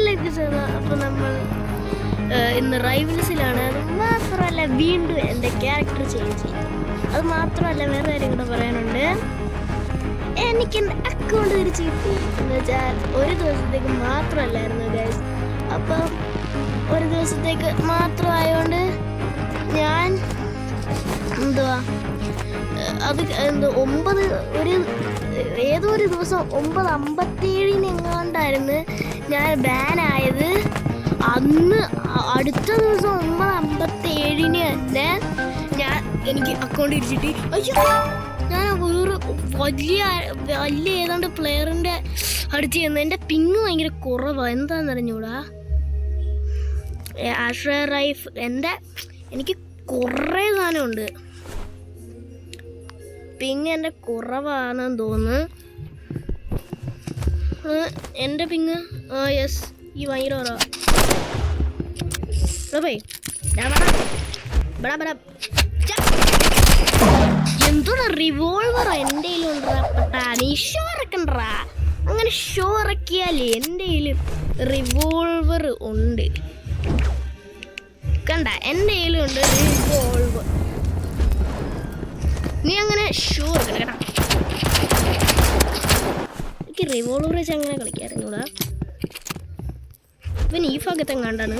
എല്ലാവർക്കും അപ്പോൾ നമ്മൾ ഇന്ന് റൈവൽസിലാണ്. അത് മാത്രമല്ല വീണ്ടും എന്റെ ക്യാരക്ടർ ചേഞ്ച് ചെയ്തു. അത് മാത്രമല്ല വേറെ കാര്യം കൂടെ പറയാനുണ്ട്. എനിക്ക് അക്കൗണ്ട് തിരിച്ച് കിട്ടി. എന്ന് വെച്ചാൽ ഒരു ദിവസത്തേക്ക് മാത്രമല്ലായിരുന്നു ഗൈസ് അപ്പം ഒരു ദിവസത്തേക്ക് മാത്രമായതുകൊണ്ട് ഞാൻ എന്തുവാ അത് എന്ത് ഒമ്പത് ഒരു ഏതോ ഒരു ദിവസം ഒമ്പത് അമ്പത്തേഴിന് എങ്ങാണ്ടായിരുന്നു ഞാൻ ബാൻ അന്ന് അടുത്ത ദിവസം ഒമ്പത് അമ്പത്തി ഏഴിന് തന്നെ ഞാൻ എനിക്ക് അക്കൗണ്ട് ഇരിച്ചിട്ട് അയ്യോ ഞാൻ വേറെ വലിയ വലിയ ഏതാണ്ട് പ്ലെയറിന്റെ അടുത്ത് ചെന്ന് എന്റെ പിങ് ഭയങ്കര കുറവാണ് എന്താണെന്ന് അറിഞ്ഞൂടാ ആഷ്ര റൈഫ് എന്റെ എനിക്ക് കുറേ സാധനമുണ്ട്. പിങ് എന്റെ കുറവാണെന്ന് തോന്നുന്നു. എന്റെ പിങ് ആ യെസ് ഈ ഭയങ്കര കുറവാ എന്തോടാ റിവോൾവർ എന്റെ കയ്യിലുണ്ടാ നീ ഷോറക്കണ്ടാ അങ്ങനെ ഷോ ഇറക്കിയാലേ എന്റെ കയ്യിൽ റിവോൾവർ ഉണ്ട്. കണ്ട എന്റെ കയ്യിലുണ്ട് റിവോൾവർ നീ അങ്ങനെ ഷോ ഇറക്കണം കേട്ടോ. റിവോൾവർ വെച്ച് അങ്ങനെ കളിക്കാറുണ്ടൂടാ ഇവൻ ഈ ഭാഗത്ത് എങ്ങാണ്ടാണ്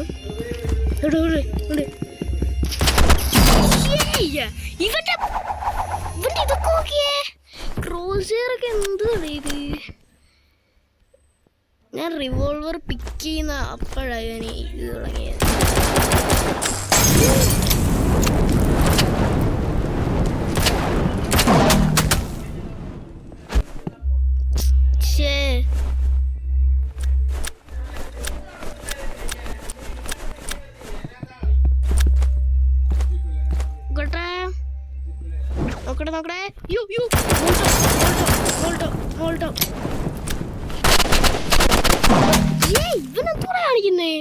ഞാൻ റിവോൾവർ പിക്ക് ചെയ്യുന്ന ഈ ഇത് തുടങ്ങിയത്. ഇവനെന്തോടെ കാണിക്കുന്നേ?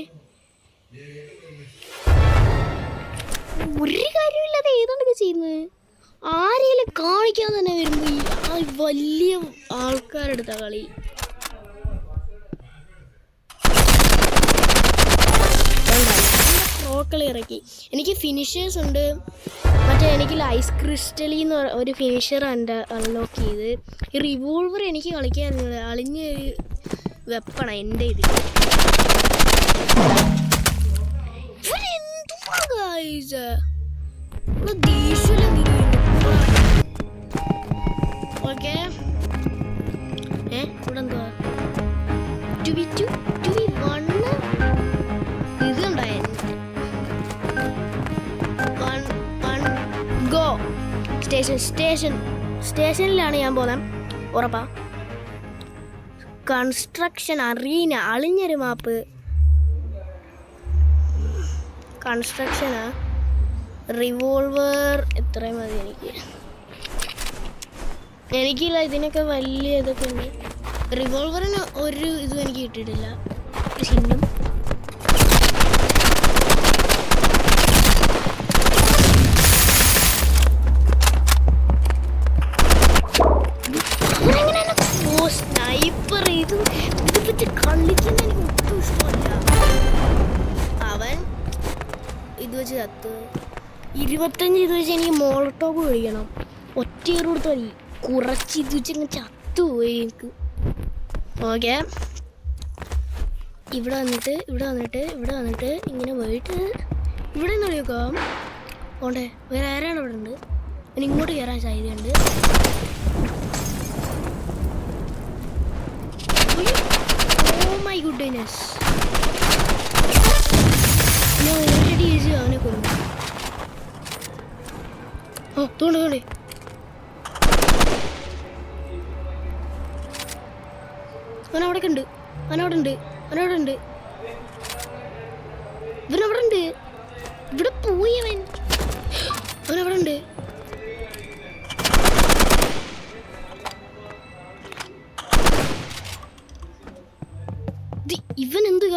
ഒരു കാര്യമില്ലാതെ ഏതാണ്ടൊക്കെ ചെയ്യുന്നത്? ആരെങ്കിലും കാണിക്കാൻ തന്നെ വരുമ്പോ വലിയ ആൾക്കാരെടുത്ത കളി. പ്രോക്കളി ഇറക്കി. എനിക്ക് ഫിനിഷേഴ്സ് ഉണ്ട്. മറ്റേ എനിക്ക് ലൈസ് ക്രിസ്റ്റലി എന്ന് ഒരു ഫിനിഷർ ഉണ്ട് അൺലോക്ക് ചെയ്ത്. ഈ റിവോൾവർ എനിക്ക് കളിക്കാൻ അളിഞ്ഞ ഒരു വെപ്പണ എന്റെ ഇതിൽ ഓക്കെ ഏ? ഇവിടെ സ്റ്റേഷൻ സ്റ്റേഷൻ സ്റ്റേഷനിലാണ് ഞാൻ പോകുന്നത് ഉറപ്പാ. കൺസ്ട്രക്ഷൻ അറീന അളിഞ്ഞൊരു മാപ്പ് കൺസ്ട്രക്ഷനാ റിവോൾവർ എത്രയും മതി എനിക്ക്. എനിക്കില്ല ഇതിനൊക്കെ വലിയ ഇതൊക്കെ ഉണ്ട്. റിവോൾവറിന് ഒരു ഇതും എനിക്ക് കിട്ടിയിട്ടില്ല. ചിഹ്നം സ്നൈപ്പർ ഇത് ഇത് പറ്റി കളിക്കുന്ന എനിക്ക് ഒട്ടും ഇഷ്ടമല്ല. അവൻ? ഇത് വെച്ച് ചത്ത്. ഇരുപത്തഞ്ച് ഇത് വെച്ച് എനിക്ക് മോളട്ടോക്ക് കഴിക്കണം ഒറ്റയേറ് കൊടുത്താൽ മതി. കുറച്ച് ഇത് വെച്ച് ഇങ്ങനെ ചത്തുപോയി എനിക്ക്. ഓക്കെ. ഇവിടെ വന്നിട്ട് ഇവിടെ വന്നിട്ട് ഇവിടെ വന്നിട്ട് ഇങ്ങനെ പോയിട്ട് ഇവിടെ നിന്ന് കളിയൊക്കാം ഓണ്ടേ വേറെ ആരാണ് ഇവിടെ ഉണ്ട്? ഇങ്ങോട്ട് കയറാൻ സാധ്യതയുണ്ട്. Oh goodness. ഞാൻ ഓൾറെഡി ഈസി അവനെ കൊന്നു ഓ തോണ്ട് തോണ്ട് അവൻ അവിടെ ഉണ്ട്. അവനവിടെ ഉണ്ട്. അവനവിടെ ഉണ്ട്. ഇവനവിടെ ഉണ്ട്. ഇവിടെ പോയി അവൻ.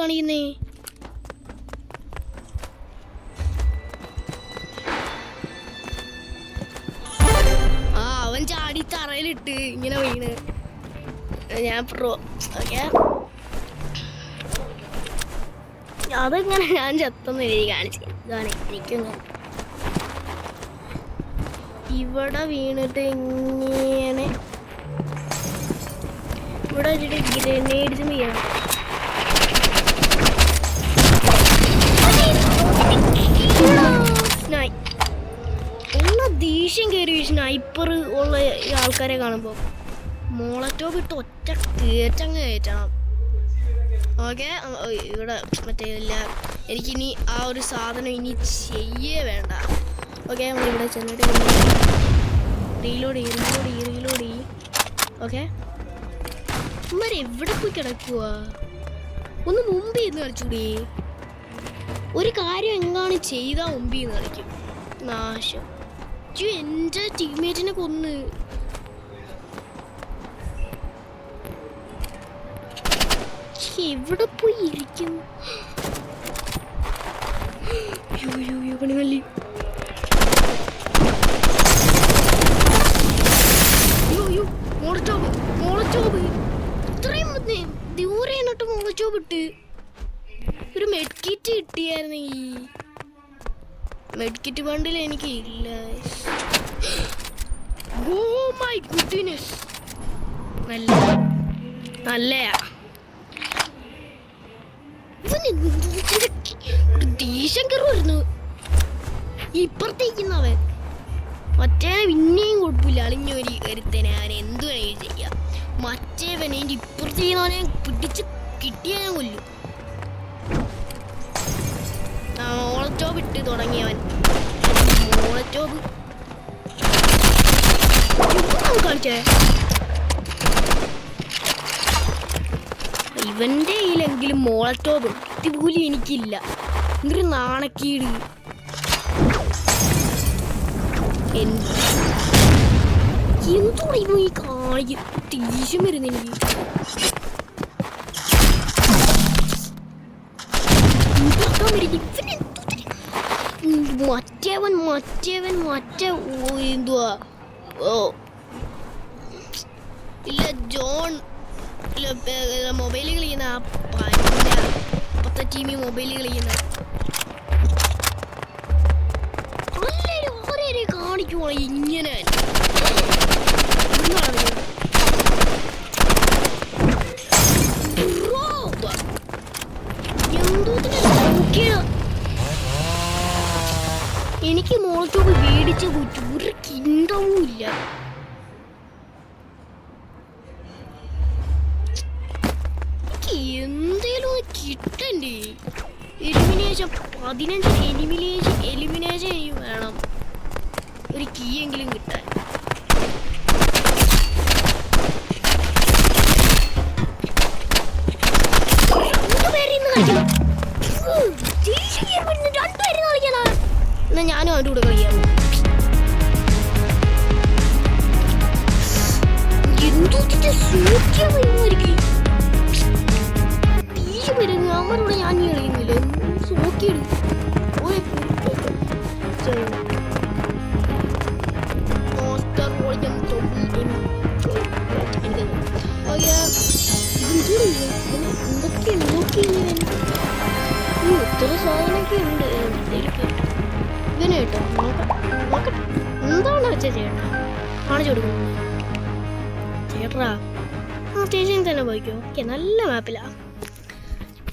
കാണിക്കുന്നേ? ആ അവൻ ചാടി തറയിലിട്ട് ഇങ്ങനെ വീണ്. ഞാൻ പ്രോ അതെങ്ങനെ ഞാൻ ചത്തെന്ന് എഴുതി കാണിച്ചു. ഇതാണ് ഇവിടെ വീണിട്ട് ഇങ്ങനെ ഇവിടെ വെച്ചിട്ട് ഗ്രനേഡ്സ് ചെയ്യണം ദേഷ്യം കയറി സ്നൈപ്പർ ഉള്ള ഈ ആൾക്കാരെ കാണുമ്പോൾ മോളറ്റോ വിട്ട് ഒറ്റ കയറ്റങ്ങ് കയറ്റണം. ഓക്കെ? ഇവിടെ മറ്റേ ഇല്ല. എനിക്കിനി ആ ഒരു സാധനം ഇനി ചെയ്യേ വേണ്ട. ഓക്കെ? നമ്മളിവിടെ ചെന്നിട്ട് റീലോഡ് ചെയ്യും റീലോഡ് ചെയ്യും റീലോഡ് ചെയ്യും. ഓക്കെ? ഇവന്മാർ എവിടെ പോയി കിടക്കുക ഒന്ന് മുമ്പ് എന്ന് കളിച്ചൂടി. ഒരു കാര്യം എങ്ങാണ് ചെയ്താൽ മുമ്പ് നിന്ന് കളിക്കും. നാശം. യ്യോ, എന്റെ ടീംമേറ്റിനെ കൊന്ന്. എവിടെ പോയി ഇരിക്കും ഒരു മെഡ്കിറ്റ് കിട്ടിയായിരുന്നു. ഈ മെഡ്കിറ്റ് ബണ്ടിൽ എനിക്ക് ഇല്ല. മൈ ഗുഡ്നെസ് നല്ല നല്ലയാ ദേഷ്യം കയറുമായിരുന്നു ഇപ്പുറത്തേക്കുന്നവൻ. മറ്റേ പിന്നെയും കുഴപ്പമില്ല. അളിഞ്ഞൊരു കരുത്തനെ. അവനെ എന്തു വേണമെങ്കിലും ചെയ്യാം മറ്റേവനെ എന്റെ ഇപ്പുറത്തേക്കുന്നവനെ പിടിച്ച് കിട്ടിയാൽ ഞാൻ കൊല്ലും. മോളറ്റോബ് ഇട്ട് തുടങ്ങിയവൻ. മോളറ്റോബ് കളിച്ചേ ഇവന്റെ കയ്യിലെങ്കിലും മോളറ്റോബ് ഇതുപോലും എനിക്കില്ല. എന്തൊരു നാണക്കീട്. എന്തോ? ഇവ ഈ കാണിക്ക്? ദേഷ്യം വരുന്നു എനിക്ക്. മറ്റേവൻ മറ്റേവൻ മറ്റേ എന്തുവാ? ഓ. ഇല്ല ജോൺ. മൊബൈൽ കളിക്കുന്ന ആ ടീമി മൊബൈൽ കളിക്കുന്ന? എനിക്ക് മോളത്തോട് മേടിച്ച കുറ്റ. ഒരു കിണ്ടവും ഇല്ല കിട്ടണ്ടേ എലിമിനേഷൻ പതിനഞ്ച് എലിമിനേഷൻ എലിമിനേഷൻ വേണം. ഒരു കീ എങ്കിലും കിട്ടാൻ. ഞാനും അവന്റെ കൂടെ കളിക്കാം എന്തോ സൂക്ഷ്യം സാധനമൊക്കെ ഉണ്ട് ഇവനെ കേട്ടോ നോക്കട്ടെ എന്താണ് വെച്ച ചേട്ടാ കാണിച്ചു കൊടുക്കുന്നു ചേട്ടാ ആ സ്റ്റേഷനിൽ തന്നെ പോയിക്കോ. ഓക്കെ നല്ല മാപ്പിലാ.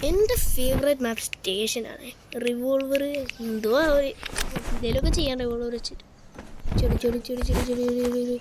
എന്റെ ഫേവറേറ്റ് മാപ്പ് സ്റ്റേഷനാണ്. റിവോൾവർ എന്തോ ഒരു എന്തെങ്കിലുമൊക്കെ ചെയ്യാൻ റിവോൾവർ വെച്ചിട്ട്. ചെടി ചെടി ചെടി ചെടി ചെടി ചെടി ചെടി.